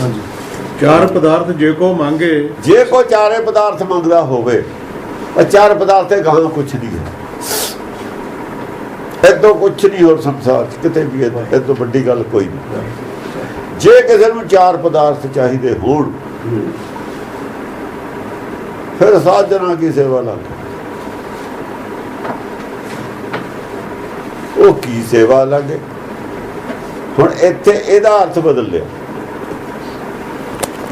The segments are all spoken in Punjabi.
ਹਾਂਜੀ। ਚਾਰ ਪਦਾਰਥ ਜੇ ਕੋ ਮੰਗੇ। ਜੇ ਕੋਈ ਚਾਰੇ ਪਦਾਰਥ ਮੰਗਦਾ ਹੋਵੇ ਉਹ ਚਾਰ ਪਦਾਰਥ ਤੇ ਗਾਹਾਂ ਕੁਛ ਨਹੀਂ ਹੈ। ਇਦੋਂ ਕੁਛ ਨਹੀਂ ਹੋਰ ਸੰਸਾਰ 'ਚ, ਕਿਤੇ ਵੀ ਇਹ ਤੋਂ ਵੱਡੀ ਗੱਲ ਕੋਈ ਨਹੀਂ। ਜੇ ਕਿਸੇ ਨੂੰ ਚਾਰ ਪਦਾਰਥ ਚਾਹੀਦੇ ਹੋਣ, ਫਿਰ ਸਾਧਨਾ ਕੀ ਸੇਵਾ ਲੱਗ ਉਹ ਕੀ ਸੇਵਾ ਲੱਗੇ? ਹੁਣ ਇੱਥੇ ਇਹਦਾ ਅਰਥ ਬਦਲ ਲਿਆ।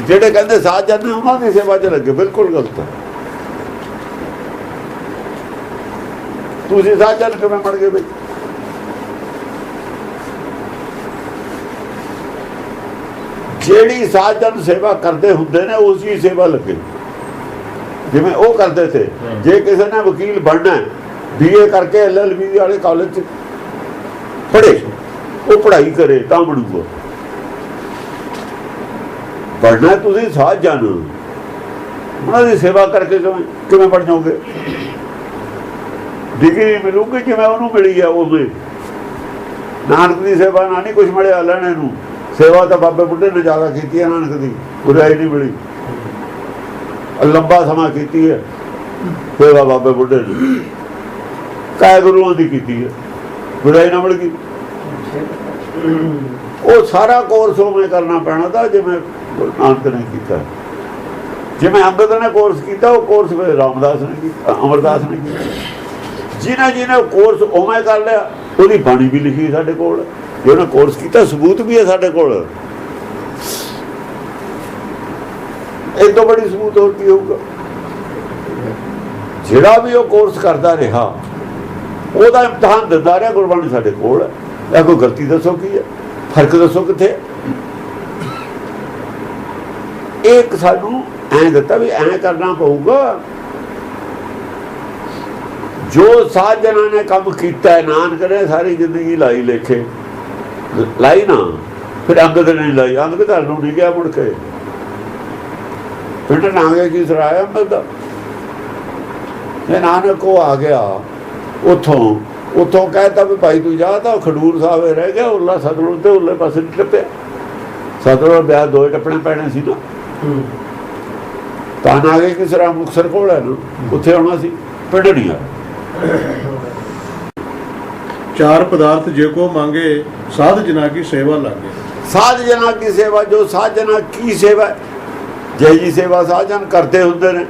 ਜਿਹੜੇ ਕਹਿੰਦੇ ਸਾਜਨ ਨੇ ਉਹਨਾਂ ਦੀ ਸੇਵਾ 'ਚ ਲੱਗੇ ਬਿਲਕੁਲ ਗਲਤ ਹੈ। ਤੁਸੀਂ ਸਾਜਨ ਕਿਵੇਂ ਬਣ ਗਏ ਬਈ। ਜਿਹੜੀ ਸਾਜਨ ਸੇਵਾ ਕਰਦੇ ਹੁੰਦੇ ਨੇ ਉਸੇ ਸੇਵਾ ਲੱਗੇ। ਜਿਵੇਂ ਉਹ ਕਰਦੇ ਸੀ ਜੇ ਕਿਸੇ ਨੇ ਵਕੀਲ ਬਣਨਾ ਬੀਏ ਕਰਕੇ ਐਲਐਲਬੀ ਵਾਲੇ ਕਾਲਜ ਚ ਪੜ੍ਹੇ ਉਹ ਪੜ੍ਹਾਈ ਕਰੇ ਤਾਂ ਬਣੂਗਾ। ਪੜਨਾ ਤੁਸੀਂ ਸਾਧ ਜਾਣੋ ਉਹਨਾਂ ਦੀ ਸੇਵਾ ਕਰਕੇ ਕਿਵੇਂ ਕਿਵੇਂ ਬਣ ਜਾਓਗੇ? ਡਿਗਰੀ ਮਿਲੂਗੀ ਜਿਵੇਂ ਉਹਨੂੰ ਮਿਲੀ ਆ ਉਹਦੇ ਨਾਨਕ ਦੀ ਸੇਵਾ ਨਾਲ ਨਹੀਂ ਕੁਝ ਮਿਲਿਆ ਲੈਣੇ ਨੂੰ। ਸੇਵਾ ਤਾਂ ਬਾਬੇ ਬੁੱਢੇ ਨੇ ਜ਼ਿਆਦਾ ਕੀਤੀ ਹੈ ਨਾਨਕ ਦੀ ਉਦਾਈ ਨਹੀਂ ਮਿਲੀ। ਲੰਬਾ ਸਮਾਂ ਕੀਤੀ ਹੈ ਸੇਵਾ ਬਾਬੇ ਬੁੱਢੇ ਨੇ। ਕਾਇ ਗੁਰੂਆਂ ਦੀ ਕੀਤੀ ਹੈ ਬੁਰਾਈ ਨਾ ਮਿਲ ਗਈ। ਉਹ ਸਾਰਾ ਕੋਰਸ ਉਵੇਂ ਕਰਨਾ ਪੈਣਾ ਤਾਂ ਜਿਵੇਂ ਗੁਰੂ ਨਾਨਕ ਨੇ ਕੀਤਾ। ਜਿਵੇਂ ਅੰਗਦ ਨੇ ਕੋਰਸ ਕੀਤਾ, ਉਹ ਕੋਰਸ ਰਾਮਦਾਸ ਨੇ ਕੀਤਾ, ਅਮਰਦਾਸ ਨੇ ਕੀਤਾ। ਜਿਨ੍ਹਾਂ ਜਿਨ੍ਹਾਂ ਕੋਰਸ ਉਵੇਂ ਕਰ ਲਿਆ, ਉਹਦੀ ਬਾਣੀ ਵੀ ਲਿਖੀ ਸਾਡੇ ਕੋਲ। ਜੇ ਉਹਨਾਂ ਕੋਰਸ ਕੀਤਾ, ਸਬੂਤ ਵੀ ਹੈ ਸਾਡੇ ਕੋਲ। ਇਹ ਤੋਂ ਬੜੀ ਸਬੂਤ ਹੋਰ ਕੀ ਹੋਊਗਾ? ਜਿਹੜਾ ਵੀ ਉਹ ਕੋਰਸ ਕਰਦਾ ਰਿਹਾ, ਉਹਦਾ ਇਮਤਿਹਾਨ ਦਿੰਦਾ ਰਿਹਾ ਗੁਰਬਾਣੀ ਸਾਡੇ ਕੋਲ। ਹੈ ਇਹ ਕੋਈ ਗਲਤੀ ਦੱਸੋ ਕੀ ਹੈ? ਫ਼ਰਕ ਦੱਸੋ ਕਿੱਥੇ? ਹੈ? ਸਾਨੂੰ ਐਂ ਦਿੱਤਾ ਵੀ ਐਂ ਕਰਨਾ ਪਊਗਾ। ਜੋ ਸਾਜਣਾ ਨੇ ਕੰਮ ਕੀਤਾ, ਨਾਨਕ ਨੇ ਸਾਰੀ ਜ਼ਿੰਦਗੀ ਲਾਈ ਲੇਖੇ। ਲਾਈ ਨਾ, ਫਿਰ ਅੰਗਦ ਨੇ ਲਾਈ। ਅੰਗਦ ਘਰ ਨੂੰ ਨਹੀਂ ਗਿਆ ਮੁੜ ਕੇ। ਪਿੰਡ ਨਾਂਗੇ ਕੀ ਸਰਾਇਆ ਅੰਗਦ ਇਹ ਨਾਨਕ ਉਹ ਆ ਗਿਆ, ਉਥੋਂ ਉਥੋਂ ਕਹਿੰਦਾ ਵੀ ਭਾਈ ਤੂੰ ਜਾ ਤਾਂ ਖਡੂਰ ਸਾਹਿਬ ਰਹਿ ਗਿਆ, ਉੱਲਾ ਸਤਲੁਜ ਤੇ ਉੱਲੇ ਪਾਸੇ ਨਹੀਂ ਟੱਪਿਆ। ਸਤਲੁਜ ਵਿਆਹ ਦੋ ਟੱਪਣੇ ਪੈਣੇ ਸੀ ਨਾ। ਤਾਂ ਆ ਗਏ ਕਿਸ ਰਾਮ ਮੁਕਸਰ ਕੋਲ ਹੈ ਨਾ ਉੱਥੇ ਆਉਣਾ ਸੀ ਪਿੰਡ ਨਹੀਂ ਆ ਚਾਰ ਪਦਾਰਥ ਜੇ ਕੋ ਮੰਗੇ ਸਾਧ ਜਨਾ ਕੀ ਸੇਵਾ ਲਾਗੇ ਸਾਧ ਜਨਾਂ ਕੀ ਸੇਵਾ ਜੋ ਸਾਧ ਜਨਾਂ ਕੀ ਸੇਵਾ? ਜੈ ਜੀ ਸੇਵਾ ਸਾਧ ਜਨ ਕਰਦੇ ਹੁੰਦੇ ਨੇ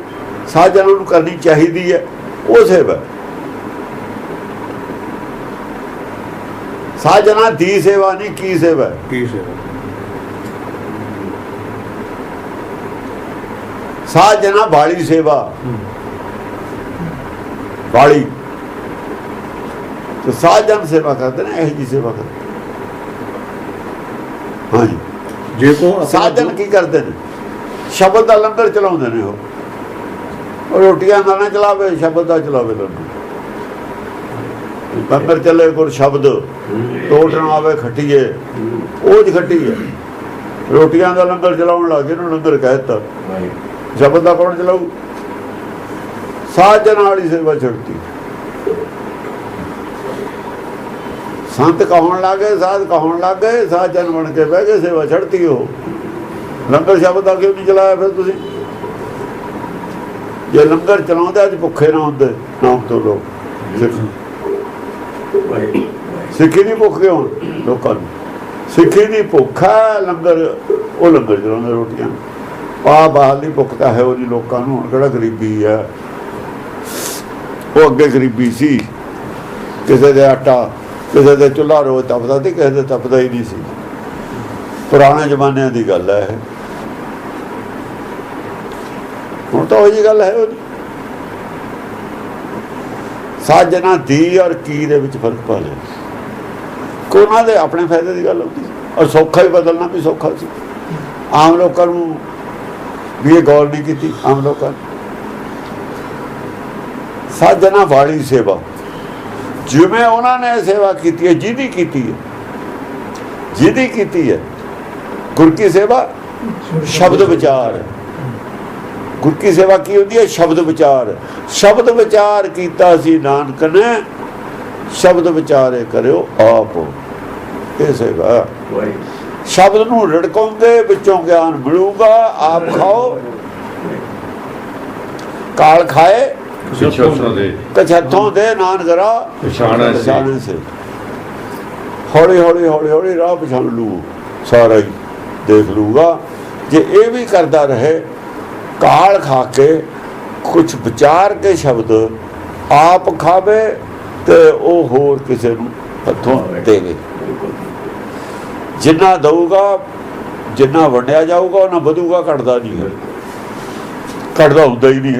ਸਾਧ ਜਨਾਂ ਨੂੰ ਕਰਨੀ ਚਾਹੀਦੀ ਹੈ ਉਹ ਸੇਵਾ ਹੈ। ਸਾਧ ਜਨਾਂ ਦੀ ਸੇਵਾ ਨਹੀਂ ਕੀ ਸੇਵਾ? ਕੀ ਸੇਵਾ ਸਾਧ ਜਨਾਂ ਬਾੜੀ ਸੇਵਾ। ਬਾੜੀ ਤੇ ਸਾਧ ਜਨ ਸੇਵਾ ਕਰਦੇ ਨੇ ਇਹ ਜੀ ਸੇਵਾ ਕਰਦੇ। ਹਾਂਜੀ। ਜੇ ਕੋ ਸਾਧਨ ਕੀ ਕਰਦੇ ਨੇ? ਸ਼ਬਦ ਦਾ ਲੰਗਰ ਚਲਾਉਂਦੇ ਨੇ ਉਹ। ਰੋਟੀਆਂ ਦਾ ਨਾ ਚਲਾਵੇ ਸ਼ਬਦ ਦਾ ਚਲਾਵੇ ਲੰਗਰ। ਲੰਗਰ ਚੱਲੇ ਗੁਰ ਸ਼ਬਦ ਟੋਟ ਨਾ ਆਵੇ ਖੱਟੀਏ। ਉਹ ਜ ਖੱਟੀ ਹੈ। ਰੋਟੀਆਂ ਦਾ ਲੰਗਰ ਚਲਾਉਣ ਲੱਗੇ ਨੂੰ ਲੰਗਰ ਕਹਿਤਾ ਸ਼ਬਦ ਦਾ ਕੌਣ ਚਲਾਊ? ਸਾਜਨ ਵਾਲੀ ਸੇਵਾ ਛੱਡਤੀ ਸੰਤ ਕਹਾਉਣ ਲੱਗੇ ਸਾਧ ਕਹਾਉਣ ਲੱਗੇ ਸਾਜਨ ਬਣ ਕੇ ਬਹਿ ਗਏ, ਸੇਵਾ ਛੱਡਤੀ ਉਹ। ਲੰਗਰ ਸ਼ਬਦ ਦਾ ਕਿਉਂ ਨਹੀਂ ਚਲਾਇਆ ਫਿਰ ਤੁਸੀਂ? ਜੇ ਲੰਗਰ ਚਲਾਉਂਦੇ, ਅੱਜ ਭੁੱਖੇ ਨਾ ਹੁੰਦੇ ਨਾਮ ਤੋਂ ਲੋਕ। ਸਿੱਖੀ ਦੀ ਭੁੱਖ ਕਿਉਂ ਲੋਕਾਂ ਨੂੰ। ਸਿੱਖੀ ਦੀ ਭੁੱਖ ਹੈ, ਲੰਗਰ ਉਹ ਲੰਗਰ ਚਲਾਉਂਦੇ ਰੋਟੀਆਂ। ਆ ਬਾਹਰਲੀ ਭੁੱਖ ਤਾਂ ਹੈ ਉਹਦੀ ਲੋਕਾਂ ਨੂੰ ਹੁਣ ਕਿਹੜਾ ਗਰੀਬੀ ਹੈ ਉਹ ਅੱਗੇ ਗਰੀਬੀ ਸੀ। ਕਿਸੇ ਦੇ ਆਟਾ, ਕਿਸੇ ਦੇ ਚੁੱਲ੍ਹਾ ਰੋਜ਼ ਤਪਦਾ ਤੇ ਕਿਸੇ ਦੇ ਤਪਦਾ ਹੀ ਨਹੀਂ ਸੀ। ਪੁਰਾਣੇ ਜ਼ਮਾਨਿਆਂ ਦੀ ਗੱਲ ਹੈ ਹੁਣ ਤਾਂ ਉਹ ਜੀ ਗੱਲ ਹੈ। ਉਹਦੀ ਸਾਜਣਾ ਦੀ ਔਰ ਕੀ ਦੇ ਵਿੱਚ ਫ਼ਰਕ ਪਾ ਲਿਆ ਕੋਨਾਂ ਦੇ ਆਪਣੇ ਫਾਇਦੇ ਦੀ ਗੱਲ ਹੁੰਦੀ। ਸੀ ਔਰ ਸੌਖਾ ਹੀ ਬਦਲਣਾ ਵੀ ਸੌਖਾ ਸੀ। ਆਮ ਲੋਕਾਂ ਨੂੰ ਵੀ ਇਹ ਗੌਰ ਨਹੀਂ ਕੀਤੀ ਆਮ ਲੋਕਾਂ ਸਾਜਣਾ ਵਾਲੀ ਸੇਵਾ। ਜਿਵੇਂ ਉਹਨਾਂ ਨੇ ਸੇਵਾ ਕੀਤੀ ਹੈ, ਜਿਹਦੀ ਕੀਤੀ ਹੈ। ਜਿਹਦੀ ਕੀਤੀ ਹੈ। ਗੁਰ ਕੀ ਸੇਵਾ? ਸ਼ਬਦ ਵਿਚਾਰ। ਗੁਰ ਕੀ ਸੇਵਾ ਕੀ ਹੁੰਦੀ ਹੈ? ਸ਼ਬਦ ਵਿਚਾਰ। ਸ਼ਬਦ ਵਿਚਾਰ ਕੀਤਾ ਸੀ ਨਾਨਕ ਨੇ। ਸ਼ਬਦ ਵਿਚਾਰੇ ਕਰਿਓ ਆਪ। ਇਹ ਸੇਵਾ। ਸ਼ਬਦ ਨੂੰ ਰੜਕਾਉਂਦੇ ਵਿੱਚੋਂ ਗਿਆਨ ਮਿਲੂਗਾ ਆਪ ਖਾਓ। ਕਾਲ ਖਾਏ। ਪਿਛੋਂ ਦੇ। ਪਛਾਣੈ ਸੀ। ਪਛਾਣੈ ਸੀ। ਹੌਲੀ ਹੌਲੀ ਹੌਲੀ ਹੌਲੀ ਰਾਹ ਪਛਾਣ ਲੂ। ਸਾਰਾ ਹੀ ਦੇਖ ਲੂਗਾ। ਜੇ ਇਹ ਵੀ ਕਰਦਾ ਰਹੇ ਕਾਲ ਖਾ ਕੇ ਕੁਝ ਵਿਚਾਰ ਕੇ ਸ਼ਬਦ ਆਪ ਖਾਵੇ ਤੇ ਉਹ ਹੋਰ ਕਿਸੇ ਨੂੰ ਹੱਥੋਂ ਦੇਵੇ। ਜਿੰਨਾ ਦਊਗਾ, ਜਿੰਨਾ ਵੰਡਿਆ ਜਾਊਗਾ, ਉਹਨਾਂ ਵਧੂਗਾ, ਘਟਦਾ ਨਹੀਂ ਹੈ ਘਟਦਾ ਹੁੰਦਾ ਹੀ ਨਹੀਂ ਹੈ।